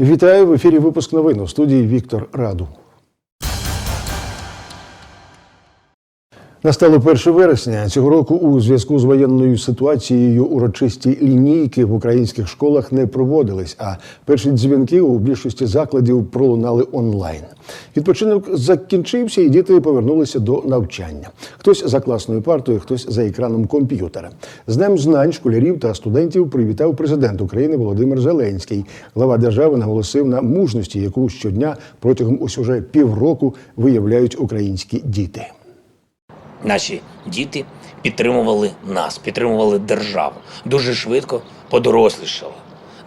Вітаю в ефірі. Випуск новин у студії Віктор Раду. Настало 1 вересня цього року. У зв'язку з воєнною ситуацією урочисті лінійки в українських школах не проводились. А перші дзвінки у більшості закладів пролунали онлайн. Відпочинок закінчився, і діти повернулися до навчання. Хтось за класною партою, хтось за екраном комп'ютера. З днем знань школярів та студентів привітав президент України Володимир Зеленський. Глава держави наголосив на мужності, яку щодня протягом ось уже півроку виявляють українські діти. Наші діти підтримували нас, підтримували державу. Дуже швидко подорослішали.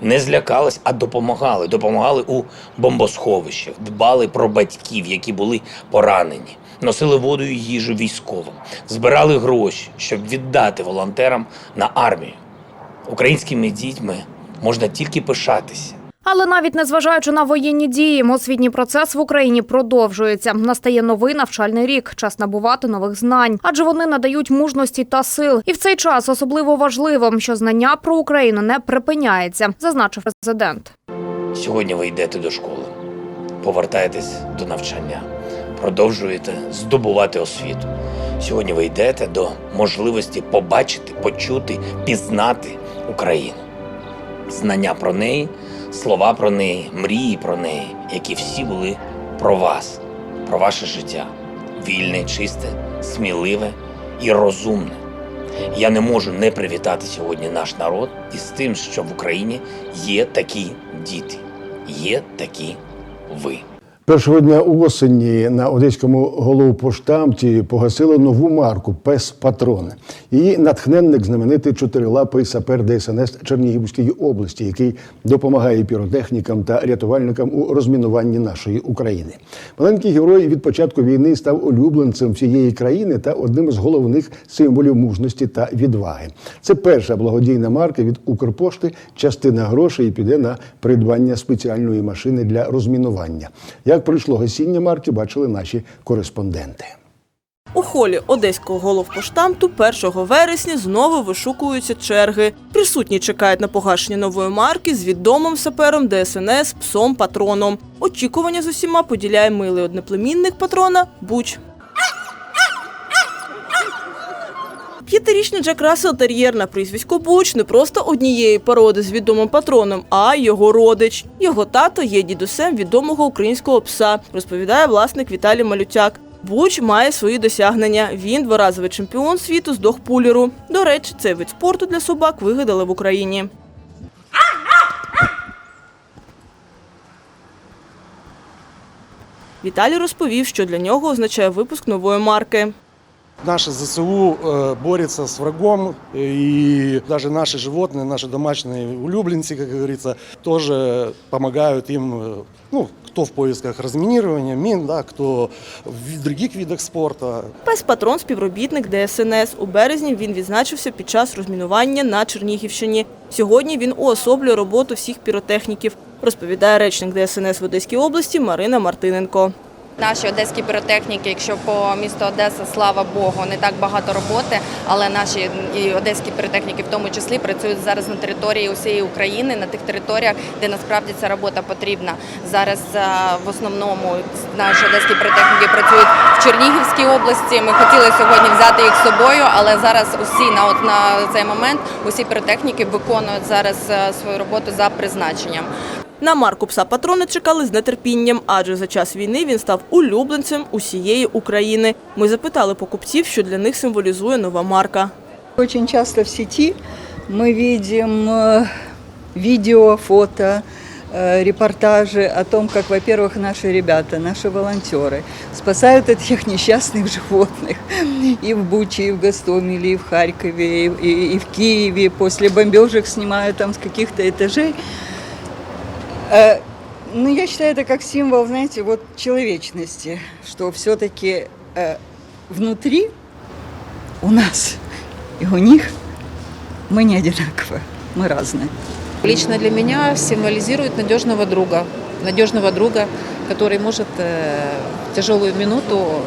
Не злякались, а допомагали. Допомагали у бомбосховищах, дбали про батьків, які були поранені, носили воду і їжу військовим, збирали гроші, щоб віддати волонтерам на армію. Українськими дітьми можна тільки пишатися. Але навіть незважаючи на воєнні дії, освітній процес в Україні продовжується. Настає новий навчальний рік, час набувати нових знань, адже вони надають мужності та сил. І в цей час особливо важливо, що знання про Україну не припиняється, зазначив президент. Сьогодні ви йдете до школи, повертаєтесь до навчання, продовжуєте здобувати освіту. Сьогодні ви йдете до можливості побачити, почути, пізнати Україну. Знання про неї, слова про неї, мрії про неї, які всі були про вас, про ваше життя. Вільне, чисте, сміливе і розумне. Я не можу не привітати сьогодні наш народ із тим, що в Україні є такі діти, є такі ви. Першого дня осені на одеському головпоштамті погасили нову марку Пес Патрон. Її натхненник знаменитий чотирилапий сапер ДСНС Чернігівської області, який допомагає піротехнікам та рятувальникам у розмінуванні нашої України. Маленький герой від початку війни став улюбленцем всієї країни та одним з головних символів мужності та відваги. Це перша благодійна марка від Укрпошти. Частина грошей піде на придбання спеціальної машини для розмінування. Як пройшло гасіння марки, бачили наші кореспонденти. У холі одеського головпоштамту 1 вересня знову вишукуються черги. Присутні чекають на погашення нової марки з відомим сапером ДСНС псом патроном. Очікування з усіма поділяє милий одноплемінник патрона Буч. П'ятирічний Джек Рассел тер'єр на прізвисько Буч не просто однієї породи з відомим патроном, а його родич. Його тато є дідусем відомого українського пса, розповідає власник Віталій Малютяк. Буч має свої досягнення. Він дворазовий чемпіон світу з догпуліру. До речі, цей вид спорту для собак вигадали в Україні. Віталій розповів, що для нього означає випуск нової марки. Наши ЗСУ э, борются с врагом, и даже наши животные, наши домашние улюбленцы, как говорится, тоже помогают им, э, ну, кто в поисках разминирования, мин, да, кто в других видах спорта. Пес патрон співробітник ДСНС. У березні він відзначився під час розмінування на Чернігівщині. Сьогодні він уособлює роботу всіх піротехніків, розповідає речник ДСНС в Одеській області Марина Мартиненко. Наші одеські піротехніки, якщо по місту Одеса, слава Богу, не так багато роботи, але наші і одеські піротехніки в тому числі працюють зараз на території усієї України, на тих територіях, де насправді ця робота потрібна. Зараз е, в основному наші одеські піротехніки працюють в Чернігівській області. Ми хотіли сьогодні взяти їх з собою, але зараз усі на от на цей момент усі піротехніки виконують зараз е, свою роботу за призначенням. На марку пса патрони чекали з нетерпінням, адже за час війни він став улюбленцем усієї України. Ми запитали покупців, що для них символізує нова марка. Очень часто в сети мы видим э, видео, фото, э, репортажи о том, как, во-первых, наши ребята, наши волонтеры спасают этих несчастных животных и в Буче, и в Гастомеле, и в Харькове, и, и- и в Киеве. После бомбежек снимают там с каких-то этажей. Э, Ну, я считаю, это как символ, знаете, вот человечности, что все-таки внутри у нас и у них мы не одинаковы, мы разные. Лично для меня символизирует надежного друга. Надежного друга, который может э, в тяжелую минуту,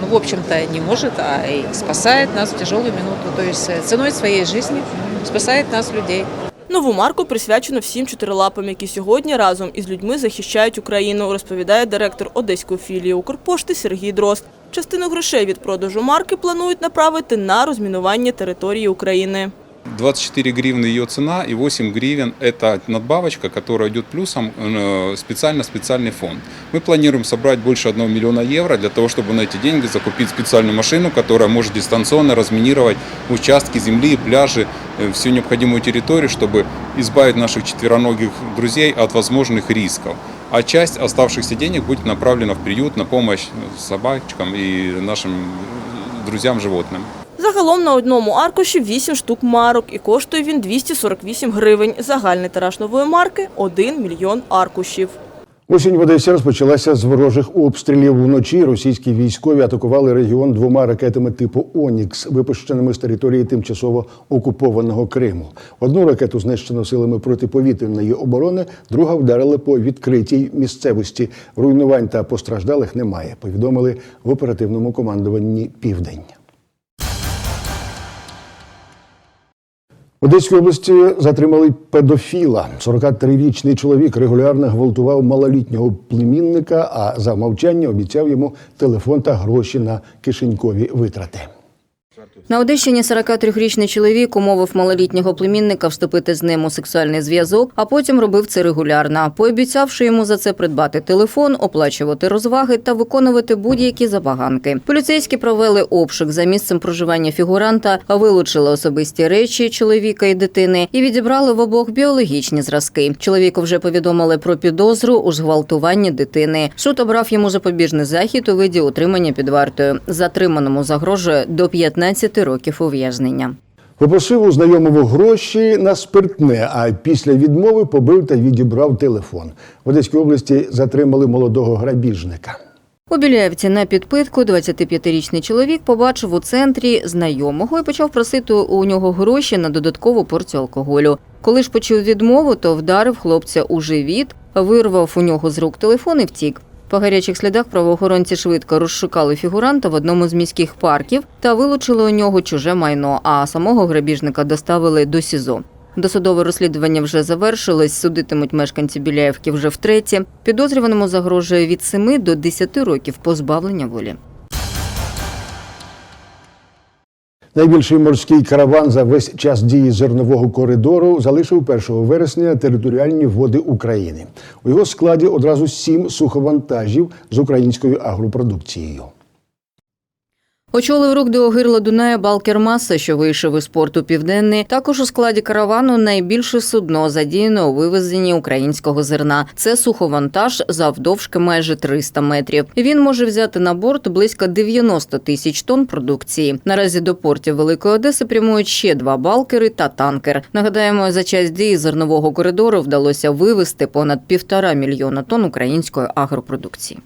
ну, в общем-то, не может, а и спасает нас в тяжелую минуту. То есть э, ценой своей жизни спасает нас, людей. Нову марку присвячено всім чотирилапам, які сьогодні разом із людьми захищають Україну, розповідає директор одеської філії Укрпошти Сергій Дрозд. Частину грошей від продажу марки планують направити на розмінування території України. 24 гривны ее цена и 8 гривен – это надбавочка, которая идет плюсом э, специально-специальный фонд. Мы планируем собрать больше 1 миллиона евро для того, чтобы на эти деньги закупить специальную машину, которая может дистанционно разминировать участки земли, пляжи, э, всю необходимую территорию, чтобы избавить наших четвероногих друзей от возможных рисков. А часть оставшихся денег будет направлена в приют на помощь собачкам и нашим э, друзьям-животным. Загалом на одному аркуші 8 штук марок і коштує він 248 гривень. Загальний тираж нової марки – 1 мільйон аркушів. Осінь в Одесі розпочалася з ворожих обстрілів. Вночі російські військові атакували регіон двома ракетами типу Онікс, випущеними з території тимчасово окупованого Криму. Одну ракету знищено силами протиповітряної оборони, друга вдарила по відкритій місцевості. Руйнувань та постраждалих немає. Повідомили в оперативному командуванні Південь. В Одеській області затримали педофіла. 43-річний чоловік регулярно гвалтував малолітнього племінника, а за мовчання обіцяв йому телефон та гроші на кишенькові витрати. На Одещині 43-річний чоловік умовив малолітнього племінника вступити з ним у сексуальний зв'язок, а потім робив це регулярно, пообіцявши йому за це придбати телефон, оплачувати розваги та виконувати будь-які забаганки. Поліцейські провели обшук за місцем проживання фігуранта, вилучили особисті речі чоловіка і дитини і відібрали в обох біологічні зразки. Чоловіку вже повідомили про підозру у зґвалтуванні дитини. Суд обрав йому запобіжний захід у виді утримання під вартою. Затриманому загрожує до 15 років ув'язнення. Попросив у знайомого гроші на спиртне, а після відмови побив та відібрав телефон. В Одеській області затримали молодого грабіжника. У Біляєвці на підпитку 25-річний чоловік побачив у центрі знайомого і почав просити у нього гроші на додаткову порцію алкоголю. Коли ж почув відмову, то вдарив хлопця у живіт, вирвав у нього з рук телефон і втік. По гарячих слідах правоохоронці швидко розшукали фігуранта в одному з міських парків та вилучили у нього чуже майно, а самого грабіжника доставили до СІЗО. Досудове розслідування вже завершилось. Судитимуть мешканці Біляєвки вже втретє. Підозрюваному загрожує від 7 до 10 років позбавлення волі. Найбільший морський караван за весь час дії зернового коридору залишив 1 вересня територіальні води України. У його складі одразу сім суховантажів з українською агропродукцією. Очолив рук до гирла Дуная Балкер Маса, що вийшов із порту Південний. Також у складі каравану найбільше судно задіяно у вивезенні українського зерна. Це суховантаж завдовжки майже 300 метрів. Він може взяти на борт близько 90 тисяч тонн продукції. Наразі до портів Великої Одеси прямують ще два балкери та танкер. Нагадаємо, за час дії зернового коридору вдалося вивезти понад півтора мільйона тонн української агропродукції.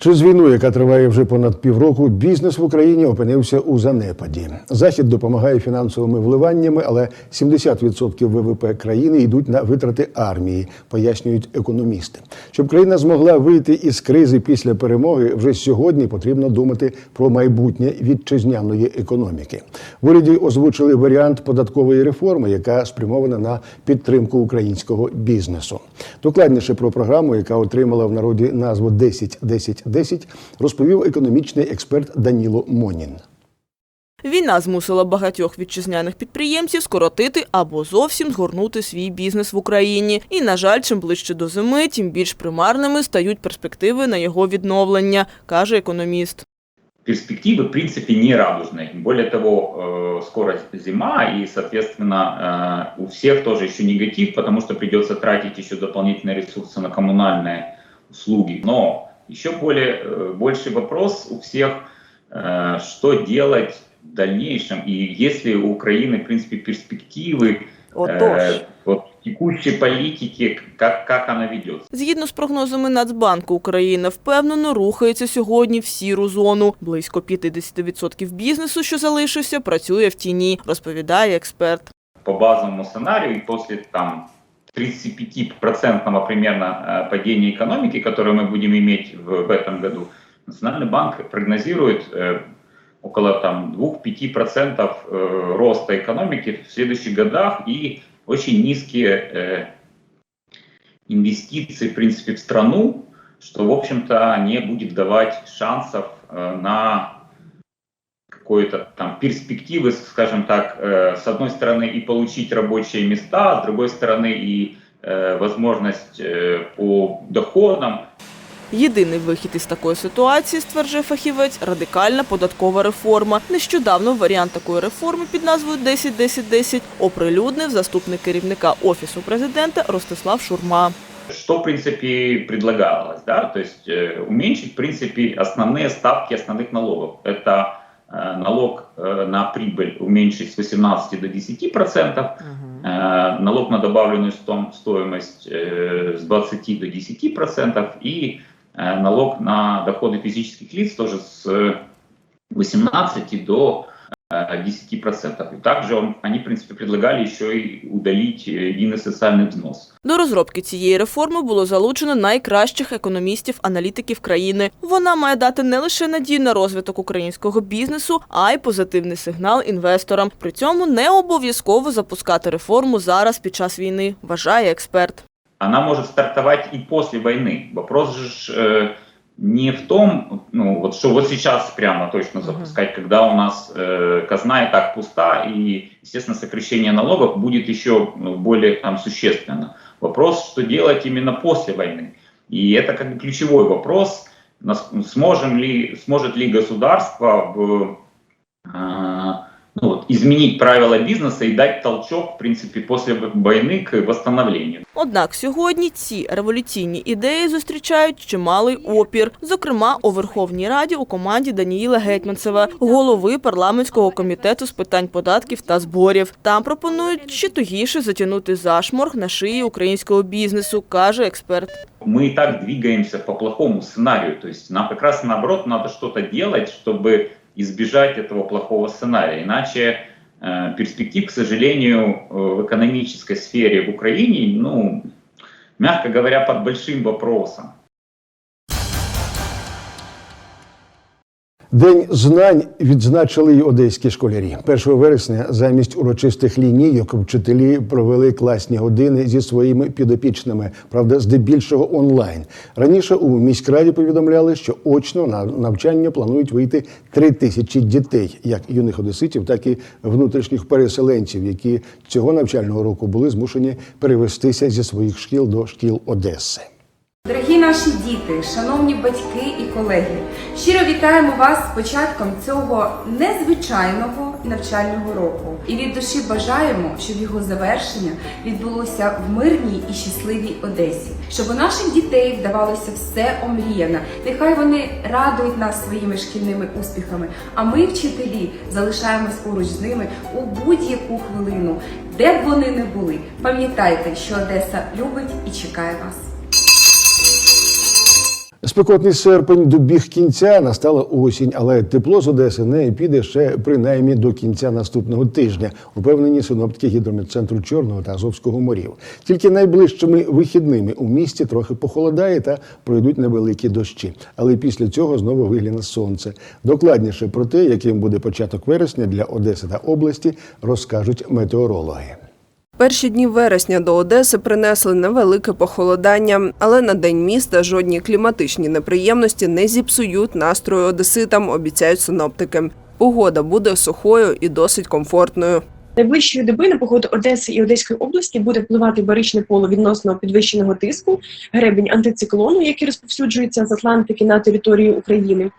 Через війну, яка триває вже понад півроку, бізнес в Україні опинився у занепаді. Захід допомагає фінансовими вливаннями, але 70% ВВП країни йдуть на витрати армії, пояснюють економісти. Щоб країна змогла вийти із кризи після перемоги, вже сьогодні потрібно думати про майбутнє вітчизняної економіки. В уряді озвучили варіант податкової реформи, яка спрямована на підтримку українського бізнесу. Докладніше про програму, яка отримала в народі назву 10-10-10, розповів економічний експерт Даніло Монін. Війна змусила багатьох вітчизняних підприємців скоротити або зовсім згорнути свій бізнес в Україні. І, на жаль, чим ближче до зими, тим більш примарними стають перспективи на його відновлення, каже економіст. перспективы, в принципе, не радужные. Более того, э, скоро зима, и, соответственно, э, у всех тоже еще негатив, потому что придется тратить еще дополнительные ресурсы на коммунальные услуги. Но еще более, э, больший вопрос у всех, э, что делать в дальнейшем, и есть ли у Украины, в принципе, перспективы э, вот, текущей политики, как, как она ведется. Згідно з прогнозами Нацбанку, Україна впевнено рухається сьогодні в сіру зону. Близько 50% бізнесу, що залишився, працює в тіні, розповідає експерт. по базовому сценарию, и после там 35% примерно э, падения экономики, которое мы будем иметь в, в этом году, Национальный банк прогнозирует э, около там 2-5% э, роста экономики в следующих годах и очень низкие э, инвестиции, в принципе, в страну, что, в общем-то, не будет давать шансов э, на какой-то там перспективы, скажем так, э, с одной стороны и получить рабочие места, с другой стороны и э, возможность э, по доходам, Єдиний вихід із такої ситуації, стверджує фахівець, радикальна податкова реформа. Нещодавно варіант такої реформи під назвою 10-10-10 оприлюднив заступник керівника офісу президента Ростислав Шурма. Что, в принципе, предлагалось, да, то есть э, уменьшить, в принципе, основные ставки основных налогов. Это э, налог э, на прибыль уменьшить с 18 до 10 процентов, э, налог на добавленную стоимость э, с 20 до 10 процентов и э, налог на доходы физических лиц тоже с э, 18 до э, 10 процентов. И также он, они, в принципе, предлагали еще и удалить э, единый социальный взнос. До розробки цієї реформи було залучено найкращих економістів-аналітиків країни. Вона має дати не лише надію на розвиток українського бізнесу, а й позитивний сигнал інвесторам. При цьому не обов'язково запускати реформу зараз під час війни, вважає експерт. она может стартовать и после войны. Вопрос же ж, э, не в том, ну вот что вот сейчас прямо точно запускать, когда у нас э, казна и так пуста, и, естественно, сокращение налогов будет еще ну, более там существенно. Вопрос, что делать именно после войны. И это как бы ключевой вопрос, сможем ли, сможет ли государство в, э, изменить правила бизнеса и дать толчок, в принципе, после войны к восстановлению. Однак сьогодні ці революційні ідеї зустрічають чималий опір, зокрема у Верховній Раді у команді Даніїла Гетьманцева, голови парламентського комітету з питань податків та зборів. Там пропонують ще тугіше затягнути зашморг на шиї українського бізнесу, каже експерт. мы и так двигаемся по плохому сценарию. То есть нам как раз наоборот надо что-то делать, чтобы избежать этого плохого сценария. Иначе э, перспектив, к сожалению, э, в экономической сфере в Украине, ну, мягко говоря, под большим вопросом. День знань відзначили й одеські школярі. 1 вересня замість урочистих лінійок вчителі провели класні години зі своїми підопічними, правда, здебільшого онлайн. Раніше у міськраді повідомляли, що очно на навчання планують вийти три тисячі дітей, як юних одеситів, так і внутрішніх переселенців, які цього навчального року були змушені перевестися зі своїх шкіл до шкіл Одеси. Дорогі наші діти, шановні батьки і колеги, щиро вітаємо вас з початком цього незвичайного навчального року. І від душі бажаємо, щоб його завершення відбулося в мирній і щасливій Одесі, щоб у наших дітей вдавалося все омріяно. Нехай вони радують нас своїми шкільними успіхами. А ми, вчителі, залишаємось поруч з ними у будь-яку хвилину, де б вони не були. Пам'ятайте, що Одеса любить і чекає вас. Спекотний серпень добіг кінця, настала осінь, але тепло з Одеси не піде ще принаймні до кінця наступного тижня, упевнені синоптики гідрометцентру Чорного та Азовського морів. Тільки найближчими вихідними у місті трохи похолодає та пройдуть невеликі дощі. Але після цього знову вигляне сонце. Докладніше про те, яким буде початок вересня для Одеси та області, розкажуть метеорологи. Перші дні вересня до Одеси принесли невелике похолодання, але на день міста жодні кліматичні неприємності не зіпсують настрою одеситам, обіцяють синоптики. Погода буде сухою і досить комфортною. Найближчої доби на погоду Одеси і Одеської області буде впливати баричне поле відносно підвищеного тиску, гребінь антициклону, який розповсюджується з Атлантики на територію України.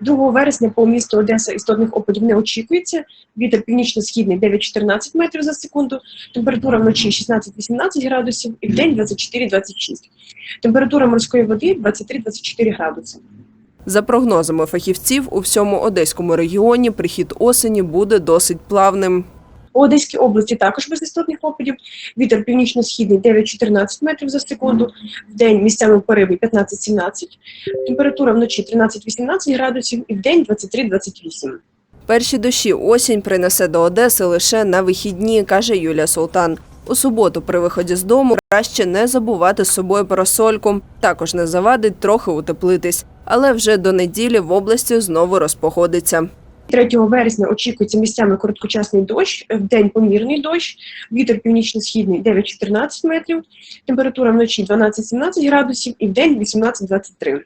2 вересня по місту Одеса істотних опадів не очікується. Вітер північно-східний 9-14 метрів за секунду, температура вночі 16-18 градусів і вдень 24-26. Температура морської води 23-24 градуси. За прогнозами фахівців, у всьому одеському регіоні прихід осені буде досить плавним. У Одеській області також без істотних опадів. Вітер північно-східний 9-14 метрів за секунду. В день місцями пориви 15-17. Температура вночі 13-18 градусів і в день 23-28. Перші дощі осінь принесе до Одеси лише на вихідні, каже Юлія Султан. У суботу при виході з дому краще не забувати з собою парасольку. Також не завадить трохи утеплитись. Але вже до неділі в області знову розпогодиться. 3 вересня очікується місцями короткочасний дощ, в день помірний дощ, вітер північно-східний 9-14 метрів, температура вночі 12-17 градусів і в день 18-23.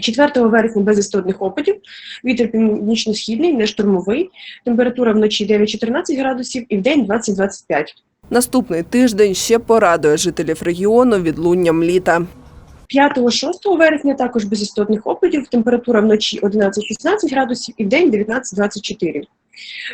4 вересня без істотних опадів, вітер північно-східний, не штурмовий, температура вночі 9-14 градусів і в день 20-25. Наступний тиждень ще порадує жителів регіону відлунням літа. 5-6 вересня також без істотних опадів, температура вночі 11-16 градусів і в день 19-24.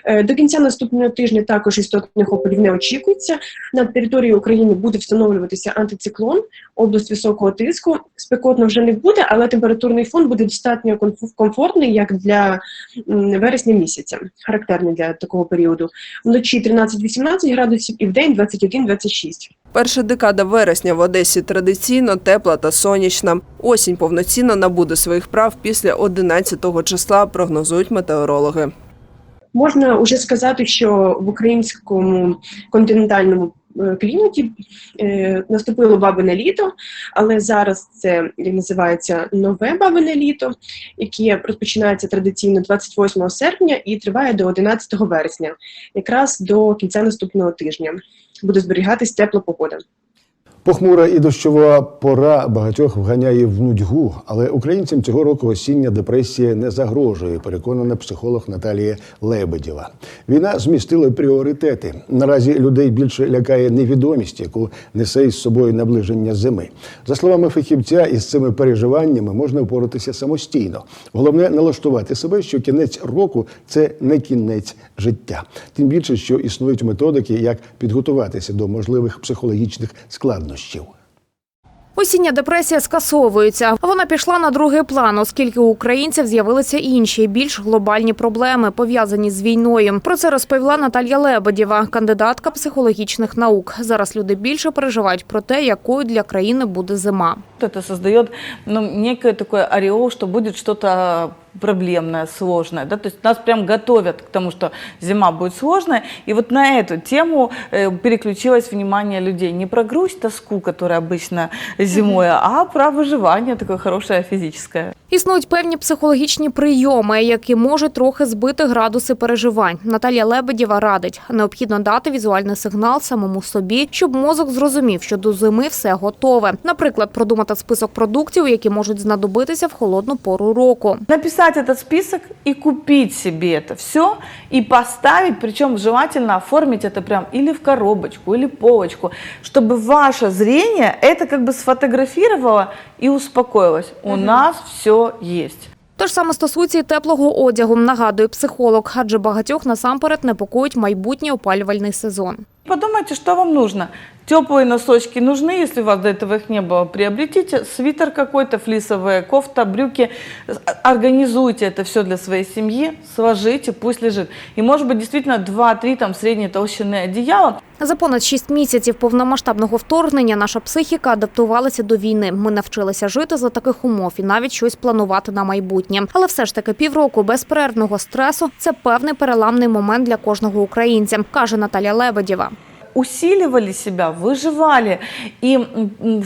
Е, До кінця наступного тижня також істотних опадів не очікується. На території України буде встановлюватися антициклон, область високого тиску. Спекотно вже не буде, але температурний фон буде достатньо комфортний, як для вересня місяця, характерний для такого періоду. Вночі 13-18 градусів і в день 21-26. Перша декада вересня в Одесі традиційно тепла та сонячна. Осінь повноцінно набуде своїх прав після 11 числа, прогнозують метеорологи. Можна вже сказати, що в українському континентальному е, кліматі е, наступило бабине літо, але зараз це називається нове бабине літо, яке розпочинається традиційно 28 серпня і триває до 11 вересня, якраз до кінця наступного тижня. Буде зберігатись тепла погода. Похмура і дощова пора багатьох вганяє в нудьгу, але українцям цього року осіння депресія не загрожує, переконана психолог Наталія Лебедєва. Війна змістила пріоритети. Наразі людей більше лякає невідомість, яку несе із собою наближення зими. За словами фахівця, із цими переживаннями можна впоратися самостійно. Головне налаштувати себе, що кінець року це не кінець життя. Тим більше, що існують методики, як підготуватися до можливих психологічних складнощів. Осіння депресія скасовується. Вона пішла на другий план, оскільки у українців з'явилися інші більш глобальні проблеми, пов'язані з війною. Про це розповіла Наталія Лебедєва, кандидатка психологічних наук. Зараз люди більше переживають про те, якою для країни буде зима Это создает ну, некое такое ореол, что будет что-то проблемное, сложное. Да? То есть нас прям готовят к тому, что зима будет сложная. И вот на эту тему э, переключилось внимание людей. Не про грусть, тоску, которая обычно зимой, а про выживание такое хорошее физическое. Існують певні психологічні прийоми, які можуть трохи збити градуси переживань. Наталія Лебедєва радить, необхідно дати візуальний сигнал самому собі, щоб мозок зрозумів, що до зими все готове. Наприклад, продумати список продуктів, які можуть знадобитися в холодну пору року. Написать этот список и купить себе это все и поставить, причем желательно оформить это прям или в коробочку, или полочку, чтобы ваше зрение это как бы сфотографировало и успокоилось. У нас все есть. Те ж саме стосується і теплого одягу, нагадує психолог, адже багатьох насамперед непокоїть майбутній опалювальний сезон. Подумайте, що вам нужно. Теплые носочки нужны, если у вас до этого их не было, приобретите свитер какой-то, флисовая кофта, брюки, организуйте это все для своей семьи, сложите, пусть лежит. И может быть действительно 2-3 там средней толщины одеяла, За понад шість місяців повномасштабного вторгнення наша психіка адаптувалася до війни. Ми навчилися жити за таких умов і навіть щось планувати на майбутнє. Але все ж таки півроку безперервного стресу це певний переламний момент для кожного українця, каже Наталя Лебедєва. Усиливали себя, выживали и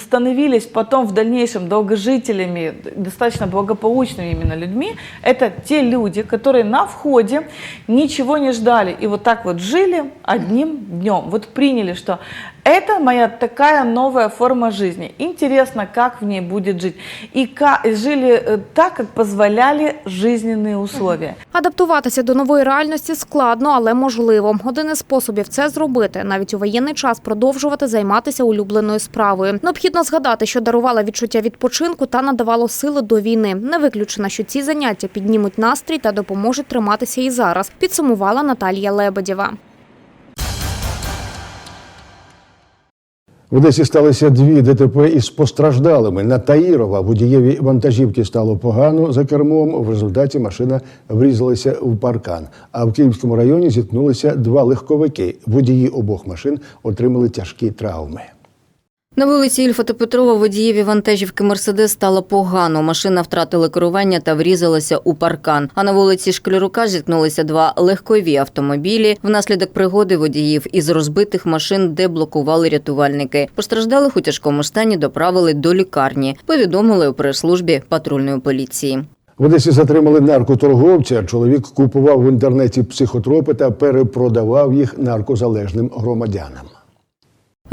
становились потом в дальнейшем долгожителями, достаточно благополучными именно людьми, это те люди, которые на входе ничего не ждали и вот так вот жили одним днем. Вот приняли, что это моя такая новая форма жизни. Интересно, как в ней будет жить. И ка- и жили э, так, как позволяли жизненные условия. Адаптуватися до нової реальності складно, але можливо. Один із способів це зробити навіть у воєнний час продовжувати займатися улюбленою справою. Необхідно згадати, що дарувала відчуття відпочинку та надавало сили до війни. Не виключено, що ці заняття піднімуть настрій та допоможуть триматися і зараз. Підсумувала Наталія Лебедєва. В Одесі сталися дві ДТП із постраждалими. На Таїрова водієві вантажівки стало погано за кермом. В результаті машина врізалася в паркан. А в Київському районі зіткнулися два легковики. Водії обох машин отримали тяжкі травми. На вулиці Ільфа та Петрова водієві вантажівки Мерседес стало погано. Машина втратила керування та врізалася у паркан. А на вулиці Шклярука зіткнулися два легкові автомобілі. Внаслідок пригоди водіїв із розбитих машин деблокували рятувальники. Постраждалих у тяжкому стані доправили до лікарні. Повідомили у прес-службі патрульної поліції. В Одесі затримали наркоторговця. Чоловік купував в інтернеті психотропи та перепродавав їх наркозалежним громадянам.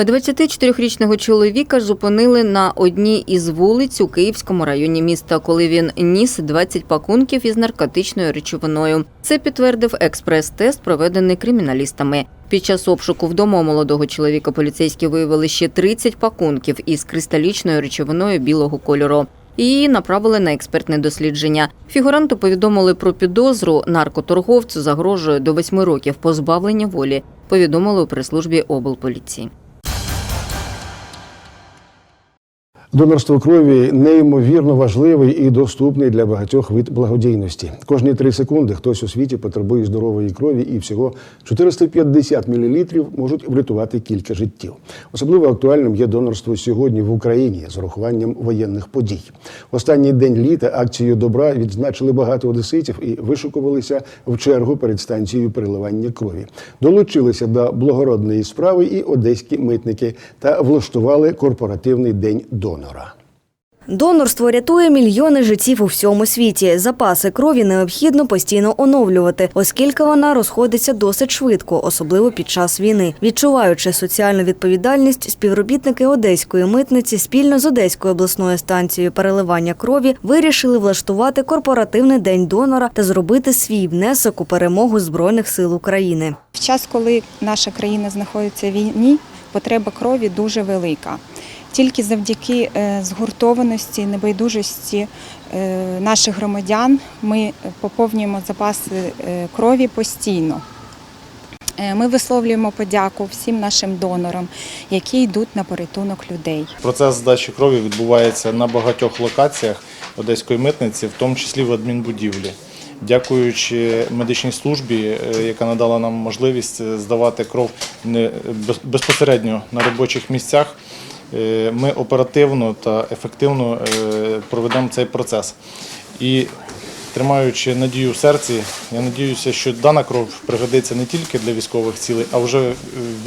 24-річного чоловіка зупинили на одній із вулиць у Київському районі міста, коли він ніс 20 пакунків із наркотичною речовиною. Це підтвердив експрес-тест, проведений криміналістами. Під час обшуку вдома молодого чоловіка поліцейські виявили ще 30 пакунків із кристалічною речовиною білого кольору. Її направили на експертне дослідження. Фігуранту повідомили про підозру наркоторговцю загрожує до 8 років позбавлення волі. Повідомили у прес-службі облполіції. Донорство крові неймовірно важливий і доступний для багатьох вид благодійності. Кожні три секунди хтось у світі потребує здорової крові, і всього 450 мл можуть врятувати кілька життів. Особливо актуальним є донорство сьогодні в Україні з урахуванням воєнних подій. Останній день літа акцією добра відзначили багато одеситів і вишукувалися в чергу перед станцією переливання крові. Долучилися до благородної справи і одеські митники та влаштували корпоративний день донора. Донорство рятує мільйони життів у всьому світі. Запаси крові необхідно постійно оновлювати, оскільки вона розходиться досить швидко, особливо під час війни. Відчуваючи соціальну відповідальність, співробітники одеської митниці спільно з Одеською обласною станцією переливання крові вирішили влаштувати корпоративний день донора та зробити свій внесок у перемогу збройних сил України. В час, коли наша країна знаходиться в війні, потреба крові дуже велика. Тільки завдяки е, згуртованості, небайдужості е, наших громадян ми поповнюємо запаси е, крові постійно. Ми висловлюємо подяку всім нашим донорам, які йдуть на порятунок людей. Процес здачі крові відбувається на багатьох локаціях Одеської митниці, в тому числі в адмінбудівлі. Дякуючи медичній службі, яка надала нам можливість здавати кров безпосередньо на робочих місцях, ми оперативно та ефективно е, проведемо цей процес. І тримаючи надію в серці, я надіюся, що дана кров пригодиться не тільки для військових цілей, а вже в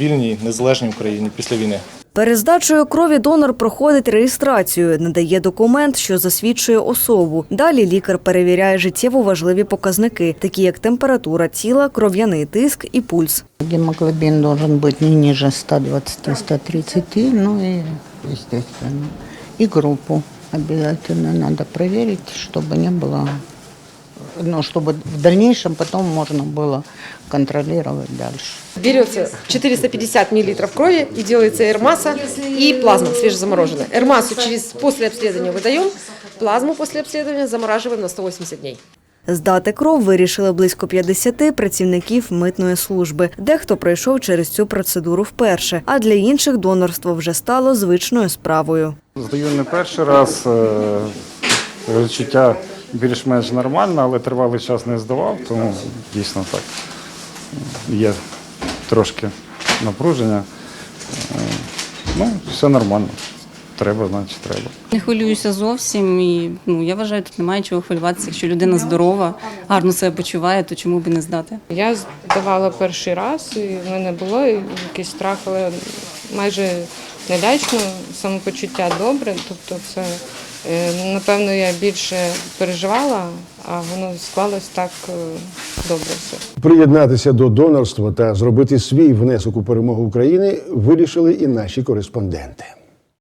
вільній незалежній Україні після війни. Перед здачею крові донор проходить реєстрацію, надає документ, що засвідчує особу. Далі лікар перевіряє життєво важливі показники, такі як температура тіла, кров'яний тиск і пульс. Гемоглобин должен быть не ниже 120-130, ну и, естественно, и группу обязательно надо проверить, чтобы не было, ну, чтобы в дальнейшем потом можно было контролировать дальше. Берется 450 мл крови и делается эрмаса и плазма свежезамороженная. Эрмасу через, после обследования выдаем, плазму после обследования замораживаем на 180 дней. Здати кров вирішили близько 50 працівників митної служби. Дехто пройшов через цю процедуру вперше, а для інших донорство вже стало звичною справою. Здаю не перший раз. е, Відчуття більш-менш нормально, але тривалий час не здавав, тому дійсно так. Є трошки напруження. Е, Ну, все нормально. Треба, значить треба. Не хвилююся зовсім і ну я вважаю, тут немає чого хвилюватися. Якщо людина здорова, гарно себе почуває, то чому б і не здати? Я здавала перший раз, і в мене було якийсь страх, але майже не лячно, самопочуття добре. Тобто, це е, напевно я більше переживала, а воно склалось так е, добре все. Приєднатися до донорства та зробити свій внесок у перемогу України вирішили і наші кореспонденти.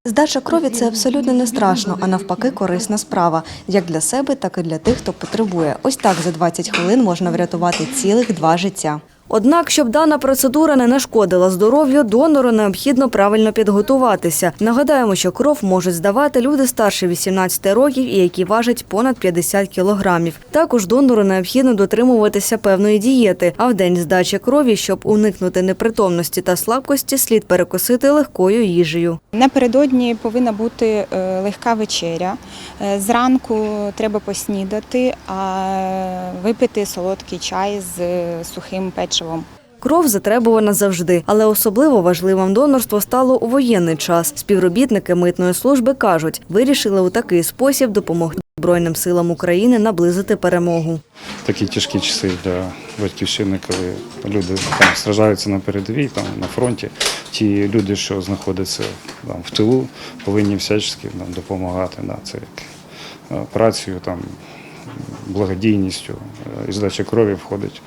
Здача крові це абсолютно не страшно, а навпаки, корисна справа як для себе, так і для тих, хто потребує. Ось так за 20 хвилин можна врятувати цілих два життя. Однак, щоб дана процедура не нашкодила здоров'ю, донору необхідно правильно підготуватися. Нагадаємо, що кров можуть здавати люди старше 18 років і які важать понад 50 кілограмів. Також донору необхідно дотримуватися певної дієти. А в день здачі крові, щоб уникнути непритомності та слабкості, слід перекусити легкою їжею. Напередодні повинна бути е, легка вечеря. Е, Зранку треба поснідати, а випити солодкий чай з е, сухим печивом. Кров затребувана завжди, але особливо важливим донорство стало у воєнний час. Співробітники митної служби кажуть, вирішили у такий спосіб допомогти Збройним силам України наблизити перемогу. Такі тяжкі часи для батьківщини, коли люди там сражаються на передовій, там на фронті. Ті люди, що знаходяться там в тилу, повинні всячески нам допомагати. Да, це як е, працею, там благодійністю е, і здача крові входить,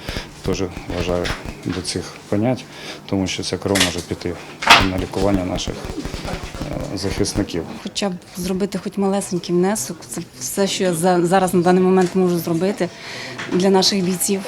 теж вважаю до цих понять, тому що ця кров може піти на лікування наших е, захисників. Хоча б зробити хоч малесенький внесок. Це все, що я за- зараз на даний момент можу зробити для наших бійців,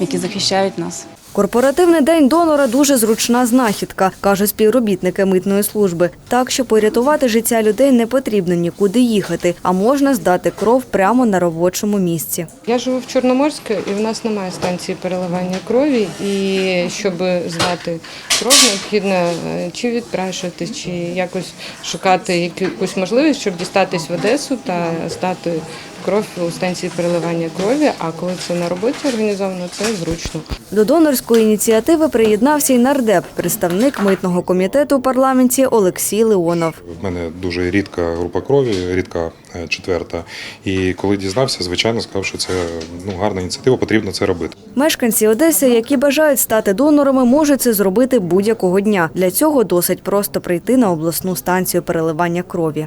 які захищають нас. Корпоративний день донора дуже зручна знахідка, кажуть співробітники митної служби. Так, щоб порятувати життя людей, не потрібно нікуди їхати, а можна здати кров прямо на робочому місці. Я живу в Чорноморську, і в нас немає станції переливання крові. І щоб здати кров, необхідно е, чи відпрашуватись, чи якось шукати якусь можливість, щоб дістатись в Одесу та здати кров у станції переливання крові. А коли це на роботі організовано, це зручно. До донорської ініціативи приєднався й нардеп, представник митного комітету у парламенті Олексій Леонов. В мене дуже рідка група крові, рідка е, четверта. І коли дізнався, звичайно, сказав, що це ну, гарна ініціатива, потрібно це робити. Мешканці Одеси, які бажають стати донорами, можуть це зробити будь-якого дня. Для цього досить просто прийти на обласну станцію переливання крові.